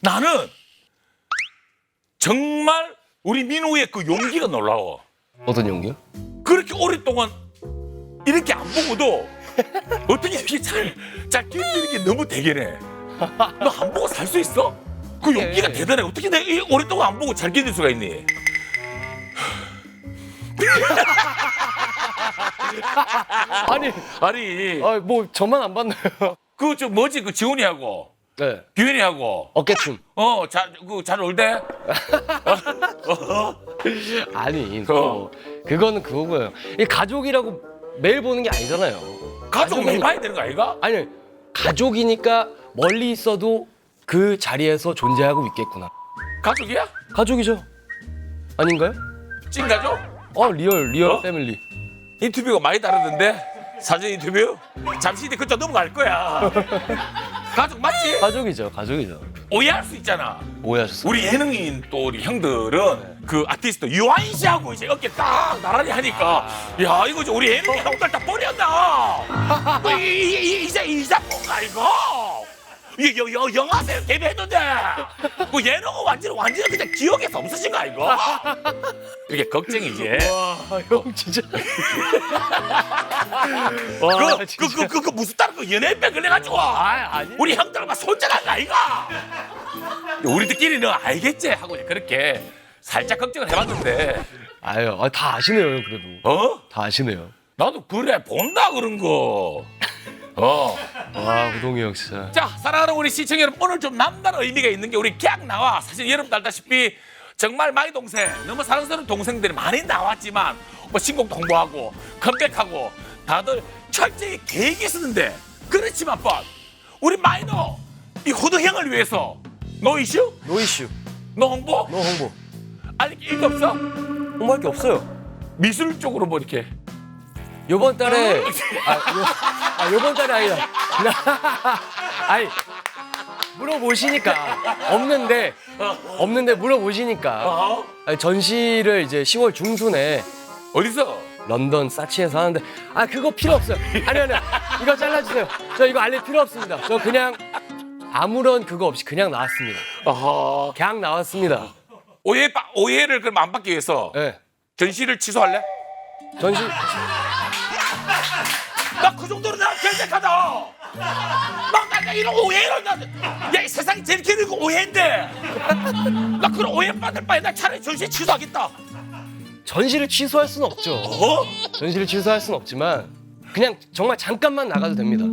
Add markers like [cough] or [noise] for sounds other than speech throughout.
나는 정말 우리 민호의 그 용기가 놀라워. 어떤 용기요? 그렇게 오랫동안 이렇게 안 보고도 어떻게 이렇게 잘, 잘 견디는 게 너무 대견해. 너 안 보고 살 수 있어? 그 용기가 예. 대단해. 어떻게 내가 이 오랫동안 안 보고 잘 견딜 수가 있니? [laughs] 아니, 아니, 아, 뭐 저만 안 봤나요? 그 저 뭐지 그 지훈이하고 네. 규현이하고 어깨춤. 어잘그잘 놀대? [laughs] 아니, 어. 또 그거는 그거고요. 이 가족이라고 매일 보는 게 아니잖아요. 가족 매일 봐야 되는 거 아이가? 아니, 가족이니까 멀리 있어도 그 자리에서 존재하고 있겠구나. 가족이야? 가족이죠. 아닌가요? 찐 가족? 어, 리얼, 리얼 어? 패밀리. 인터뷰가 많이 다르던데 사전 인터뷰 잠시 뒤에 그쪽 넘어갈 거야. [laughs] 가족 맞지? 가족이죠, 가족이죠. 오해할 수 있잖아. 오해하셨어요? 우리 예능인 또 우리 형들은 그 아티스트 유한 씨하고 이제 어깨 딱 나란히 하니까 야 이거 이제 우리 예능인 형들 다 버렸나? 뭐 [laughs] 이, 이, 이, 이제 이작품가 이거? 이 여, 여, 영화 배우 데뷔했는데 그 예능은 완전 히 완전히 그냥 기억에서 없어진 거 이거? 이게 걱정이지. 와, 형 진짜. [laughs] 그, 와, 그, 진짜. 그, 그, 그 무슨 딸그 연예인병 걸려가지고 아, 아니. 우리 형들과 손절한 거 아이가? 우리들끼리는 알겠지 하고 이제 그렇게 살짝 걱정을 해봤는데 아유, 아, 다 아시네요, 형 그래도. 어? 다 아시네요. 나도 그래 본다 그런 거. 어. 와, 우동이 형 진짜. 자 사랑하는 우리 시청 여러분 오늘 좀 남다른 의미가 있는 게 우리 객 나와 사실 여러분도 알다시피 정말 마이 동생 너무 사랑스러운 동생들이 많이 나왔지만 뭐 신곡 홍보하고 컴백하고 다들 철저히 계획이 있었는데 그렇지만 뻔 우리 마이너 이 호두 형을 위해서 노 이슈 노 이슈, 노 홍보 노 홍보. 게 일도 없어 홍보할 게 없어요. 미술 쪽으로 뭐 이렇게 요번 달에 아, 요, 아 요번 달에 아니라. [laughs] 아니 물어보시니까. 없는데 없는데 물어보시니까. 어? 아니, 전시를 이제 10월 중순에 어디서? 런던 사치에서 하는데 아 그거 필요 없어요. 아니 아니 이거 잘라주세요. 저 이거 알릴 필요 없습니다. 저 그냥 아무런 그거 없이 그냥 나왔습니다. 어허. 그냥 나왔습니다. 오해 빠- 오해를 그럼 안 받기 위해서 예. 전시를 취소할래? 전시 나 그 정도로 나 결백하다. 나, 나 이런 오해를 나, 야, 이 세상에 제일 길은 거 오해인데. 나 그런 오해 받을 바에 나 차라리 전시 취소하겠다. 전시를 취소할 수는 없죠 어? 전시를 취소할 수는 없지만 그냥 정말 잠깐만 나가도 됩니다.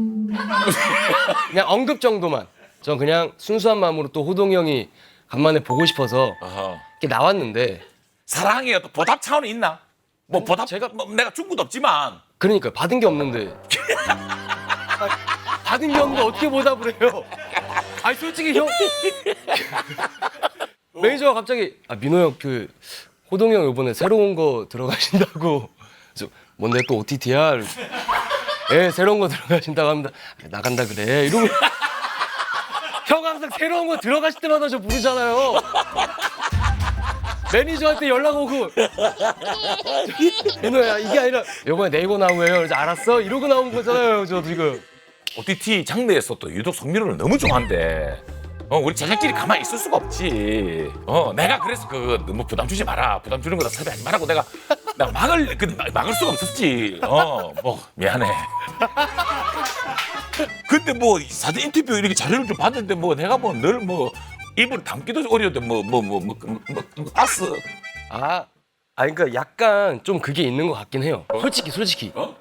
그냥 언급 정도만. 전 그냥 순수한 마음으로 또 호동이 형이 간만에 보고 싶어서 이렇게 나왔는데 사랑의 어떤 보답 차원이 있나? 뭐 보답 제가- 뭐 내가 준 것도 없지만 그러니까 받은 게 없는데. [laughs] 받은 게 없는데 어떻게 보답을 해요? 아니 솔직히 형. [laughs] 매니저가 갑자기 아 민호 형 그 호동이 형 이번에 새로운 거 들어가신다고. 그래서 뭔데 또 OTT야? 예 새로운 거 들어가신다고 합니다. 아, 나간다 그래. 이러고. [laughs] 형 항상 새로운 거 들어가실 때마다 저 부르잖아요 매니저한테 연락 오고 민호야 이게 아니라 요번에 네이버 나오예요 그래서 알았어 이러고 나온 거잖아요 저 지금 OTT 장르에서 또 유독 성민호를 너무 좋아한대. 어, 우리 제작진이 가만히 있을 수가 없지. 어, 내가 그래서 그 너무 부담 주지 마라. 부담 주는 거다 섭외하지 말라고 내가 내가 막을 그 막을 수가 없었지. 어, 뭐 미안해. 근데 뭐 사전 인터뷰 이렇게 자료를 좀 봤는데 뭐 내가 뭐 늘 뭐 입을 담기도 어려운데 뭐 뭐 뭐뭐뭐 가스. 아, 아 그러니까 약간 좀 그게 있는 것 같긴 해요. 솔직히 솔직히. 어?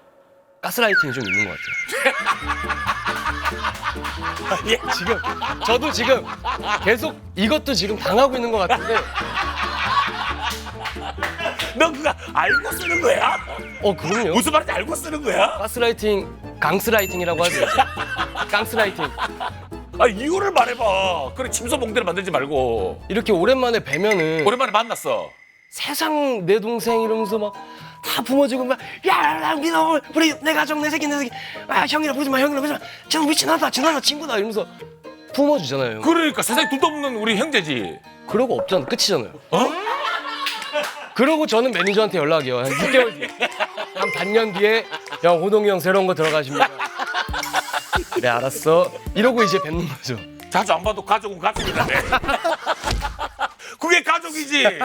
가스라이팅이 좀 있는 것 같아요. [laughs] 예. 지금. 저도 지금 계속 이것도 지금 당하고 있는 것 같은데. 너 그거 알고 쓰는 거야? 어 그럼요. 무슨 말인지 알고 쓰는 거야? 가스라이팅 강스라이팅이라고 하죠 [laughs] 강스라이팅 아 이유를 말해봐. 그래 침소봉대를 만들지 말고. 이렇게 오랜만에 뵈면은 오랜만에 만났어. 세상 내 동생 이러면서 막다 품어주고 막야 민호 우리 내 가족 내 새끼 내 새끼. 아 형이라 부르지 마 형이라 부르지 마저 우리 친하다 친하다 친구다 이러면서 품어주잖아요. 그러니까 세상에 둘도 없는 우리 형제지. 그러고 없잖아. 끝이잖아요. 어? 그러고 저는 매니저한테 연락이 와요. 한 6개월 뒤에. 한 반년 뒤에 형 호동이 형 새로운 거 들어가십니다 그래 알았어 이러고 이제 뵙는 거죠 자주 안 봐도 가족은 가족이라네. [laughs] 그게 가족이지.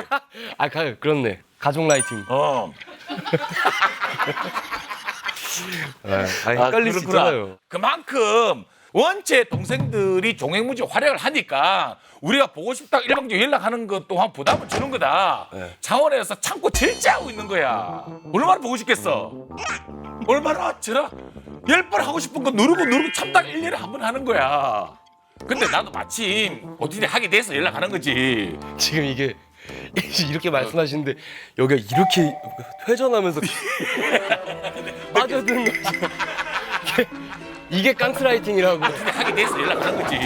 아 가, 그렇네 가족 라이팅 어. 아, 아, 헷갈릴 수 그렇구나. 있잖아요 그만큼 원체 동생들이 종횡무진 활약을 하니까 우리가 보고 싶다 일방적으로 연락하는 것 또한 부담을 주는 거다. 네. 차원에서 참고 질주하고 있는 거야. 얼마나 보고 싶겠어. 얼마나 저라 열 번 하고 싶은 거 누르고 누르고 참다가 일년에 한 번 하는 거야. 근데 나도 마침 어떻게 하게 돼서 연락하는 거지. 지금 이게 [laughs] 이렇게 말씀하시는데 여기가 이렇게 회전하면서 [laughs] 빠져드는 거죠 이게, 이게 깡트 라이팅이라고 어떻게 하게 돼서 연락하는 거지.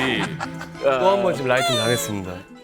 또한번 지금 라이팅 당했습니다